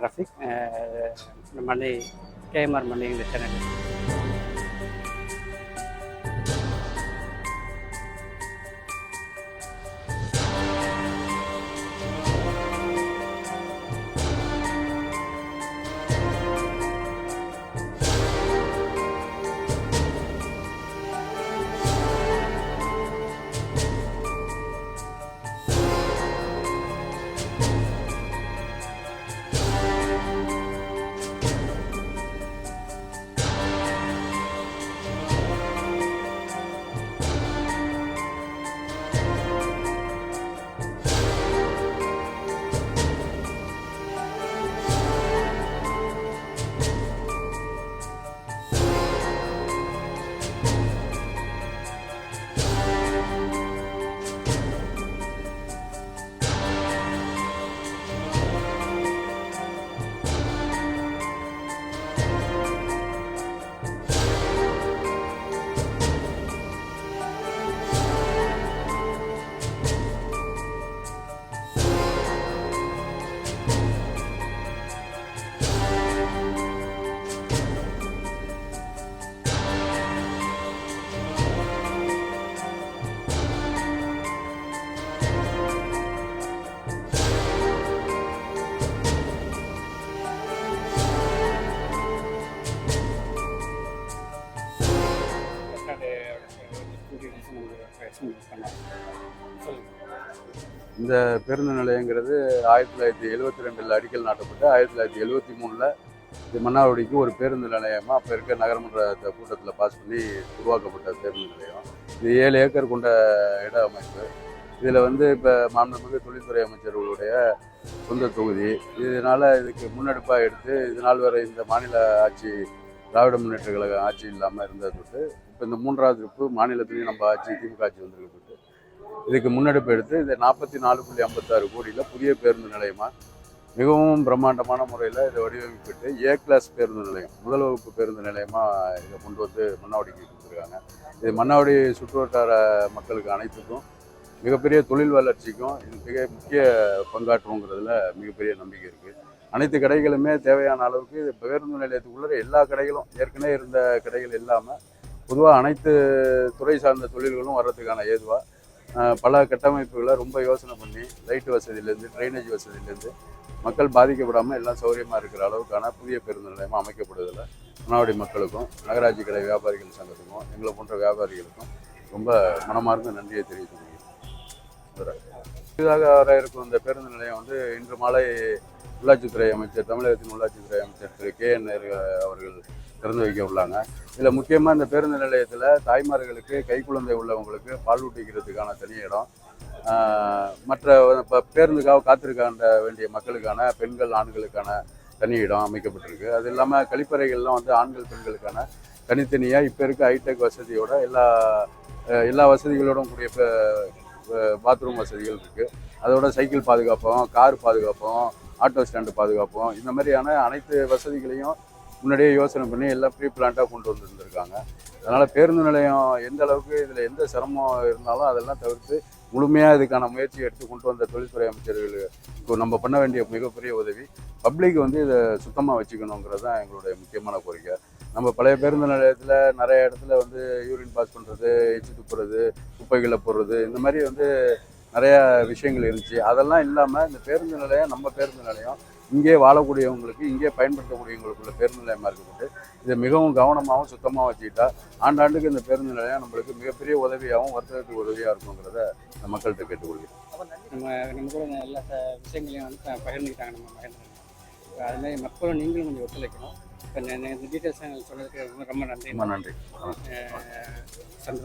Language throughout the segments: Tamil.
ரஃபிக் மல்லி இந்த மண்ணை கேஎம்ஆர் மண்ணை இந்த சேனல் இந்த பேருந்து நிலையங்கிறது ஆயிரத்தி தொள்ளாயிரத்தி எழுவத்தி ரெண்டில் அடிக்கல் நாட்டப்பட்டு ஆயிரத்தி தொள்ளாயிரத்தி எழுவத்தி மூணில் இது மன்னார்குடிக்கு ஒரு பேருந்து நிலையமாக அப்போ இருக்க நகரமன்ற கூட்டத்தில் பாஸ் பண்ணி உருவாக்கப்பட்ட பேருந்து நிலையம். இது ஏழு ஏக்கர் கொண்ட இட அமைப்பு. இதில் வந்து இப்போ மாநிலமிகு தொழில்துறை அமைச்சர்களுடைய சொந்த தொகுதி. இதனால் இதுக்கு முன்னெடுப்பாக எடுத்து இது நாள் வரை இந்த மாநில ஆட்சி திராவிட முன்னேற்ற கழக ஆட்சி இல்லாமல் இருந்தது தொட்டு இப்போ இந்த மூன்றாவது இருப்பு மாநிலத்திலையும் நம்ம ஆட்சி திமுக ஆட்சி வந்திருக்கு இதுக்கு முன்னெடுப்பு எடுத்து இந்த நாற்பத்தி நாலு புள்ளி ஐம்பத்தாறு கோடியில் புதிய பேருந்து நிலையமாக மிகவும் பிரம்மாண்டமான முறையில் இதை வடிவமைப்பிட்டு ஏ கிளாஸ் பேருந்து நிலையம் முதல் வகுப்பு பேருந்து நிலையமாக இதை கொண்டு வந்து மன்னாவடிக்கு கொடுத்துருக்காங்க இது மன்னாவடி சுற்றுவட்டார மக்களுக்கு அனைத்துக்கும் மிகப்பெரிய தொழில் வளர்ச்சிக்கும் இது மிக முக்கிய பங்காற்றுங்கிறதுல மிகப்பெரிய நம்பிக்கை இருக்குது அனைத்து கடைகளுமே தேவையான அளவுக்கு இது பேருந்து நிலையத்துக்குள்ளே எல்லா கடைகளும் ஏற்கனவே இருந்த கடைகள் இல்லாமல் பொதுவாக அனைத்து துறை சார்ந்த தொழில்களும் வர்றதுக்கான ஏதுவாக பல கட்டமைப்புகளை ரொம்ப யோசனை பண்ணி லைட் வசதியிலேருந்து ட்ரைனேஜ் வசதியிலேருந்து மக்கள் பாதிக்கப்படாமல் எல்லாம் சௌகரியமாக இருக்கிற அளவுக்கான புதிய பேருந்து நிலையம் அமைக்கப்படுவதில் மன்னாவடி மக்களுக்கும் நகராட்சி கடை வியாபாரிகள் சங்கத்துக்கும் எங்களை போன்ற வியாபாரிகளுக்கும் ரொம்ப மனமார்ந்த நன்றியை தெரிவித்துக் கொள்கிறேன். புதிதாக வர இருக்கும் இந்த பேருந்து நிலையம் வந்து இன்று மாலை உள்ளாட்சித்துறை அமைச்சர் தமிழகத்தின் உள்ளாட்சித்துறை அமைச்சர் திரு கே என் அவர்கள் திறந்து வைக்க உள்ளாங்க. இதில் முக்கியமாக இந்த பேருந்து நிலையத்தில் தாய்மார்களுக்கு கைக்குழந்தை உள்ளவங்களுக்கு பால் ஊட்டிக்கிறதுக்கான தனி இடம். மற்ற இப்போ பேருந்துக்காக காத்திருக்காண்ட வேண்டிய மக்களுக்கான பெண்கள் ஆண்களுக்கான தனி இடம் அமைக்கப்பட்டிருக்கு. அது இல்லாமல் கழிப்பறைகள்லாம் வந்து ஆண்கள் பெண்களுக்கான தனித்தனியாக இப்போ இருக்க ஹைடெக் வசதியோட எல்லா எல்லா வசதிகளோடும் கூடிய பாத்ரூம் வசதிகள் இருக்குது அதோட சைக்கிள் பாதுகாப்பும் கார் பாதுகாப்பும் ஆட்டோ ஸ்டாண்டு பாதுகாப்பும். இந்த மாதிரியான அனைத்து வசதிகளையும் முன்னாடியே யோசனை பண்ணி எல்லாம் ப்ரீ பிளான்ட்டாக கொண்டு வந்துருந்துருக்காங்க. அதனால் பேருந்து நிலையம் எந்த அளவுக்கு இதில் எந்த சிரமம் இருந்தாலும் அதெல்லாம் தவிர்த்து முழுமையாக இதுக்கான முயற்சி எடுத்து கொண்டு வந்த தொழில்துறை அமைச்சர்கள் இப்போ நம்ம பண்ண வேண்டிய மிகப்பெரிய உதவி. பப்ளிக் வந்து இதை சுத்தமாக வச்சுக்கணுங்கிறது தான் எங்களுடைய முக்கியமான கோரிக்கை. நம்ம பழைய பேருந்து நிலையத்தில் நிறைய இடத்துல வந்து யூரின் பாஸ் பண்ணுறது எச்சு துப்புறது குப்பைகளை போடுறது இந்த மாதிரி வந்து நிறையா விஷயங்கள் இருந்துச்சு. அதெல்லாம் இல்லாமல் இந்த பேருந்து நிலையம் நம்ம பேருந்து நிலையம் இங்கே வாழக்கூடியவங்களுக்கு இங்கே பயன்படுத்தக்கூடியவங்களுக்குள்ள பேருந்து நிலையமாக இருக்குது இதை மிகவும் கவனமாகவும் சுத்தமாக வச்சுக்கிட்டா ஆண்டாண்டுக்கு இந்த பேருந்து நிலையம் நம்மளுக்கு மிகப்பெரிய உதவியாகவும் வர்த்தகத்துக்கு உதவியாக இருக்குங்கிறத இந்த மக்கள்கிட்ட கேட்டுக்கொள்கிறேன். நம்ம நம்ம கூட எல்லா விஷயங்களையும் வந்து பகிர்ந்துக்கிட்டாங்க நம்ம மகேந்திரன். அதுமாதிரி மக்களும் நீங்களும் கொஞ்சம் ஒத்துழைக்கணும். இப்போ இந்த டீட்டெயில்ஸ் சொன்னதுக்கு ரொம்ப ரொம்ப நன்றி. ரொம்ப நன்றி.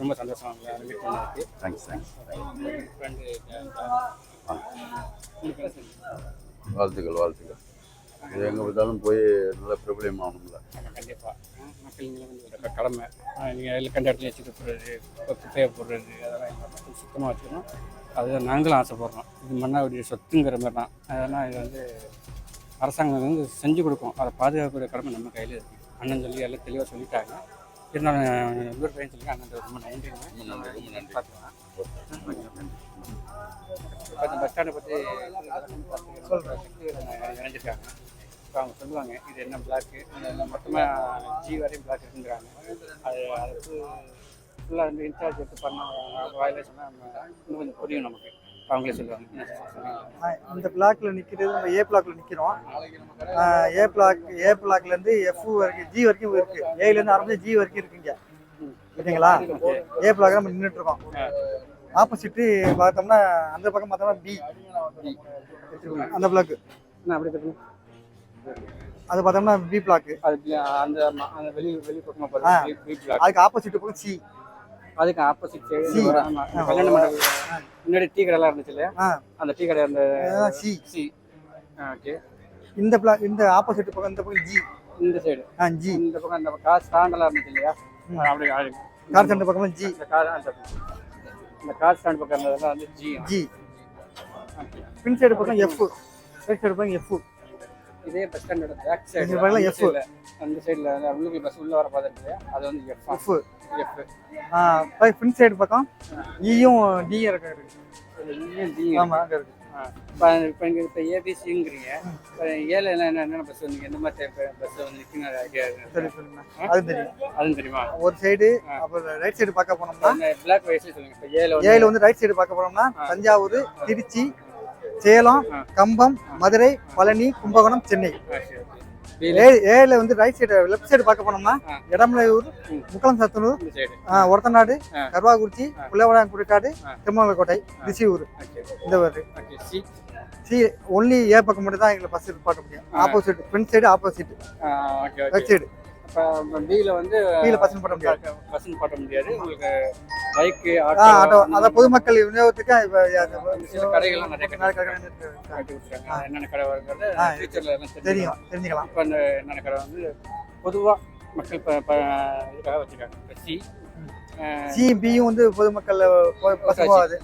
ரொம்ப சந்தோஷம் அவங்க அதை மீட் பண்ணதுக்கு தேங்க்ஸ் தேங்க்ஸ் ஃப்ரெண்டு வாழ்த்துக்கள் வாழ்த்துக்கள். இது எங்கே பார்த்தாலும் போய் நல்ல பிரபலியம் ஆகணும்ல கண்டிப்பாக மக்கள் கடமை. நீங்கள் அதில் கண்ட இடத்துல வச்சு போடுறது குப்பையை போடுறது அதெல்லாம் சுத்தமாக வச்சுக்கணும். அதுதான் நாங்களும் ஆசைப்படுறோம். இது மண்ணாவுடைய சொத்துங்கிற மாதிரி தான் அதெல்லாம் இது வந்து அரசாங்கம் வந்து செஞ்சு கொடுக்கும். அதை பாதுகாக்கக்கூடிய கடமை நம்ம கையில் இருக்குது அண்ணன் சொல்லி எல்லாம் தெளிவாக சொல்லிட்டாங்க. இருந்தாலும் சொல்லி அண்ணன் ரொம்ப நன்றி ரொம்ப நன்றி. பார்த்துக்கலாம் இப்போ பஸ் ஸ்டாண்டை பற்றி சொல்கிறேன் இணைஞ்சிருக்காங்க இப்போ அவங்க சொல்லுவாங்க இது என்ன பிளாக்கு மொத்தமாக ஜி வரையும் பிளாக் இருக்குங்கிறாங்க. அது அதுக்கு ஃபுல்லாக வந்து இன்சார்ஜ் எடுத்து பண்ண வாயில சொன்னால் இன்னும் கொஞ்சம் புரியும் நமக்கு. அவங்களே சொல்லுவாங்க. இந்த பிளாக்ல நிற்கிறது நம்ம ஏ பிளாக்ல நிற்கிறோம் ஏ பிளாக் ஏ பிளாக்ல இருந்து எஃப் வரைக்கும் ஜி வரைக்கும் இருக்குது ஏல இருந்து ஆரம்பிச்சு ஜி வரைக்கும் இருக்குங்க. ஓகேங்களா ஏ பிளாக் நம்ம நின்றுட்டு இருக்கோம் ஆப்போசிட் பார்த்தோம்னா அந்த பக்கம் பார்த்தோம்னா பி அந்த பிளாக் அப்படி அது பார்த்தோம்னா பி பிளாக் அந்த அந்த வெளி வெளி பக்கமாக ஆ. போகிறது பி பிளாக் அதுக்கு ஆப்போசிட் பக்கம் சி அதுக்கு ஆப்போசிட். சைடு கல்யாண மண்டபம். முன்னாடி டீ கடைலாம் இருந்துச்சு இல்லையா அந்த டீ கடை அந்த சி சி ஓகே இந்த பிளாக் இந்த ஆப்போசிட் பக்கம் இந்த பக்கம் ஜி இந்த சைடு ஆ ஜி இந்த பக்கம் அந்த கார் ஸ்டாண்டெல்லாம் இருந்துச்சு இல்லையா? அப்படி கார் சென்டர் பக்கம் ஜி இந்த கார் இந்த கார் ஸ்டாண்ட் பக்கம் இருந்ததெல்லாம் வந்து ஜி ஜி பின் சைடு பக்கம் எஃப் ரைட் சைடு பக்கம் எஃப் இதே பஸ் ஸ்டாண்டோட பேக் இந்த சைடு பக்கம் F. அந்த சைடில் உள்ளுக்கு பஸ் உள்ள வர இல்லையா அது வந்து எஃப் எஃப் எஃப் பின் சைடு பக்கம் இயும் டியும் இருக்கு ஜி ஆமா அங்க இருக்கு. இப்போ இப்போ இங்கே இப்போ ஏபிசிங்கிறீங்க ஏழு என்ன என்னென்ன பஸ் வந்தீங்க? எந்த மாதிரி பஸ் வந்து நிற்கிற ஐடியா சரி சொல்லுங்க. அது தெரியும். அதுவும் தெரியுமா? ஒரு சைடு அப்புறம் ரைட் சைடு பார்க்க போனோம்னா பிளாக் வயசுல சொல்லுங்க. இப்போ ஏழு ஏழு வந்து ரைட் சைடு பார்க்க போனோம்னா தஞ்சாவூர் திருச்சி சேலம் கம்பம் மதுரை பழனி கும்பகோணம் சென்னை. ஆ, சரி, okay. B ல ஏ ஏழுல வந்து ரைட் சைடு லெஃப்ட் சைடு பார்க்க போனோம்னா. இடமலையூர். முக்கலம் சத்துனூர் ஒரத்தநாடு ஆ. கருவாக்குறிச்சி புள்ளவடாங்குடிக்காடு ரிசியூர் ஓகே இந்த வருது சி ஒன்லி ஏ பக்கம் மட்டும் தான் எங்களை பஸ் பார்க்க முடியும். Opposite front side opposite right side அப்போ பியில் வந்து கீழே பஸ் பண்ண முடியாது. பஸ்ஸுன்னு போட்ட முடியாது. உங்களுக்கு பைக்கு ஆட்டோ ஆட்டோ அதான் பொதுமக்கள் விநியோகத்துக்கு இப்ப சில கடைகள்லாம் நிறைய கடை நிறைய கடைகள் இருக்கு. காட்டி கொடுத்துருக்காங்க என்னென்ன கடை வருங்கிறது. ஃபியூச்சரில் எல்லாம் தெரியும் தெரிஞ்சுக்கலாம். இப்போ என்னென்ன கடை வந்து பொதுவாக மக்கள் இப்போ இப்போ இதுக்காக வச்சுருக்காங்க. இப்போ சி சிபியும் வந்து பொதுமக்கள் போ- பஸ் போகாது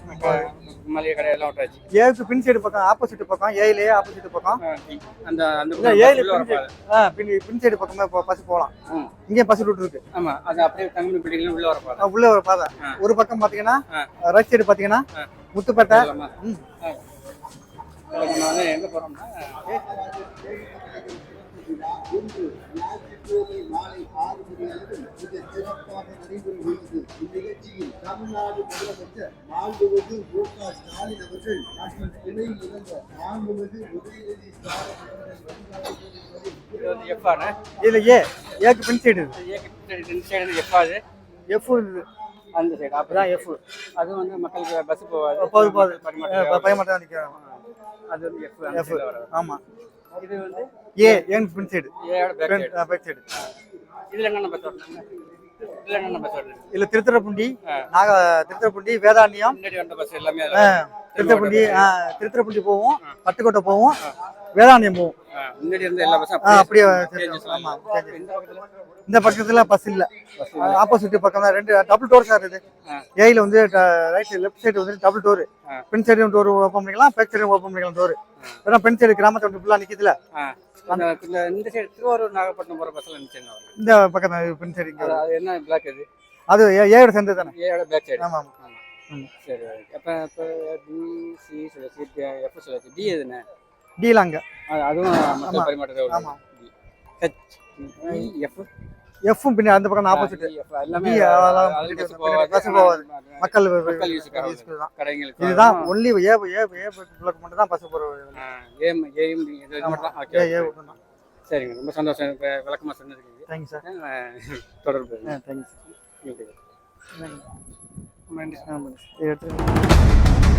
மளிகை கடையெல்லாம் விட்டாச்சு ஏக்கு பின் சைடு பக்கம் ஆப்போசிட் பக்கம் ஏயிலே ஆப்போசிட் பக்கம். அந்த அந்த உள்ள பின் பின் சைடு பக்கமே பஸ் போகலாம். இங்கே பஸ் ரூட் இருக்கு. ஆமா அது அப்படியே தங்கமணி பில்டிங்ல உள்ள வரப்பாது ஆ, உள்ள ஒரு பாதை. ஒரு பக்கம் பாத்தீங்கன்னா. ரைட் சைடு பாத்தீங்கன்னா. முத்துப்பேட்டை நம்ம வந்து எங்க போறோம்னா இன்று ஞாயிற்றுக்கிழமை மாலை ஆறு மணி அளவில் மிக சிறப்பாக நடைபெறுகிறது இந்நிகழ்ச்சியில் தமிழ்நாடு முதலமைச்சர் மாண்புமிகு மு க ஸ்டாலின் அவர்கள் மாண்புமிகு உதயநிதி ஸ்டாலின் இதுல ஏ ஏக்கு பின் சைடு இந்த சைடு எஃப் ஆகுது எஃப் அந்த சைடு அதான் அப்பதான் எஃப் அது வந்து மக்களுக்கு பஸ் போகாது. போகுது போகுது. பரிமாற்றம் பையன் மட்டும் தான் நிற்கிறாங்க அது வந்து எஃப் அந்த எஃப் side ல வராது ஆமா. இது வந்து ஏ ஏன் பின் சைடு ஏயோட பேக் சைடு இதுல என்னென்ன பஸ் வருது இதுல என்னென்ன பஸ் வருது இல்ல திருத்துறைப்பூண்டி. நாக திருத்துறைப்பூண்டி வந்த பஸ் எல்லாமே திருத்துறைப்பூண்டி திருத்துறைப்பூண்டி போவோம் பட்டுக்கோட்டை போவோம் வேதாரண்யம் போவோம். முன்னாடி இருந்த எல்லா பஸ்ஸும் அப்படியே changes ஆமா எல்லாம் changes. இந்த பக்கத்துல பஸ் இல்ல. ஆப்போசிட் பக்கம் தான். ரெண்டு டபுள் டோர் சார் இது. ஏயில வந்து ரைட் லெஃப்ட் சைடு வந்து டபுள் டோர். பின் சைடு டோர் ஓப்பன் பண்ணிக்கலாம் பேக் சைடு ஓப்பன் பண்ணிக்கலாம் டோர் ஏன்னா பின் சைடு கிராமத்தை வந்து ஃபுல்லா நிக்குதுல. இந்த சைடு திருவாரூர் நாகப்பட்டினம் போற பஸ்ல நினைச்சேன் இந்த பக்கம் தான் பின் சைடு என்ன பிளாக் இது? அது ஏயோட சேர்ந்தது தானே. ஏயோட பேக் சைடு ஆமா. சரி அப்போ இப்போ பி சி சொல்லிச்சு எஃப் சொல்லிச்சு டி எதுண்ணே அதுவும் மக்கள் ஆமா. பரிமாற்றத்தை ஆமா. ஹெச் எஃப் எஃப்பும் பின்ன அந்த பக்கம் ஆப்போசிட் எல்லாமே பின்னாடி போகாது. மக்கள் இதுதான் ஒன்லி ஏ ஏ ஏ பிளாக் மட்டும் தான் ஆ, ஏம் ஏம் ஏ ஏ சரிங்க ரொம்ப சந்தோஷம். இப்போ விளக்கமாக சொன்னதுக்கு. தேங்க்ஸ் சார் தொடர்பு. Thanks okay. நன்றி. ஆமாம் எடுத்து